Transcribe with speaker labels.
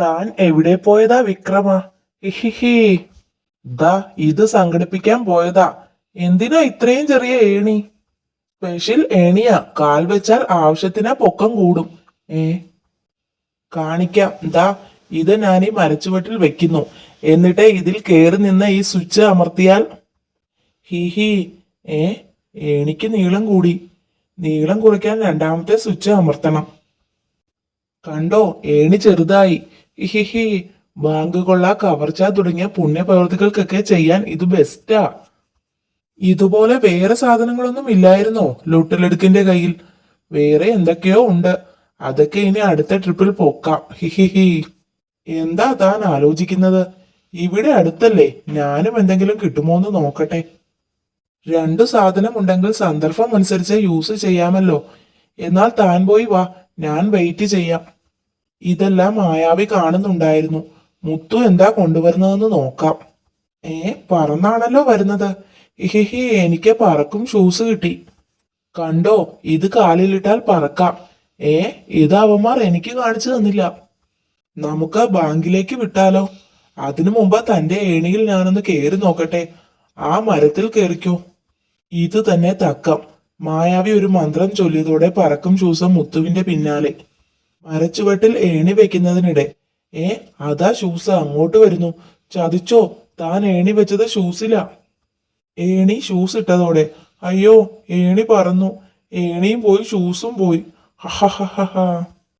Speaker 1: താൻ എവിടെ പോയതാ വിക്രമ? ഹിഹിഹി. ദാ ഇത് സംഘടിപ്പിക്കാൻ പോയതാ. എന്തിനാ ഇത്രയും ചെറിയ ഏണി? സ്പെഷ്യൽ ഏണിയാ. കാൽ വെച്ചാൽ ആവശ്യത്തിന് പൊക്കം കൂടും. ഏ? കാണിക്കാം. ദാ ഇത് ഞാൻ ഈ മരച്ചുവട്ടിൽ വെക്കുന്നു. എന്നിട്ട് ഇതിൽ കയറി നിന്ന് ഈ സ്വിച്ച് അമർത്തിയാൽ. ഹി ഹി ഏ? ഏണിക്ക് നീളം കൂടി. നീളം കുറയ്ക്കാൻ രണ്ടാമത്തെ സ്വിച്ച് അമർത്തണം. കണ്ടോ ഏണി ചെറുതായി. ഹിഹി ബാങ്ക് കൊള്ള കവർച്ച തുടങ്ങിയ പുണ്യപ്രവർത്തികൾക്കൊക്കെ ചെയ്യാൻ ഇത് ബെസ്റ്റാ. ഇതുപോലെ വേറെ സാധനങ്ങളൊന്നും ഇല്ലായിരുന്നോ ലൂട്ടലെടുക്കിന്റെ കയ്യിൽ? വേറെ എന്തൊക്കെയോ ഉണ്ട്. അതൊക്കെ ഇനി അടുത്ത ട്രിപ്പിൽ പോക്കാം. ഹിഹിഹി. എന്താ താൻ ആലോചിക്കുന്നത്? ഇവിടെ അടുത്തല്ലേ. ഞാനും എന്തെങ്കിലും കിട്ടുമോന്ന് നോക്കട്ടെ. രണ്ടു സാധനം ഉണ്ടെങ്കിൽ സന്ദർഭം അനുസരിച്ച് യൂസ് ചെയ്യാമല്ലോ. എന്നാൽ താൻ പോയി വാ. ഞാൻ വെയിറ്റ് ചെയ്യാം. ഇതെല്ലാം മായാവി കാണുന്നുണ്ടായിരുന്നു. മുത്തു എന്താ കൊണ്ടുവരുന്നതെന്ന് നോക്കാം. ഏ പറന്നാണല്ലോ വരുന്നത്. ഇഹിഹി എനിക്ക് പറക്കും ഷൂസ് കിട്ടി. കണ്ടോ ഇത് കാലിലിട്ടാൽ പറക്കാം. ഏ ഇത് അവന്മാർ എനിക്ക് കാണിച്ചു തന്നില്ല. നമുക്ക് ബാങ്കിലേക്ക് വിട്ടാലോ? അതിനു മുമ്പ് തന്റെ ഏണിയിൽ ഞാനൊന്ന് കയറി നോക്കട്ടെ. ആ മരത്തിൽ കയറിക്കോ ഇത് തന്നെ തക്കം. മായാവി ഒരു മന്ത്രം ചൊല്ലിയതോടെ പറക്കും ഷൂസം മുത്തുവിന്റെ പിന്നാലെ. മരച്ചുവട്ടിൽ ഏണി വെക്കുന്നതിനിടെ ഏ അതാ ഷൂസ് അങ്ങോട്ട് വരുന്നു. ചതിച്ചോ? താൻ ഏണി വെച്ചത് ഷൂസില ഏണി ഷൂസ് ഇട്ടതോടെ അയ്യോ ഏണി പറന്നു. ഏണിയും പോയി ഷൂസും പോയി. ഹഹഹഹ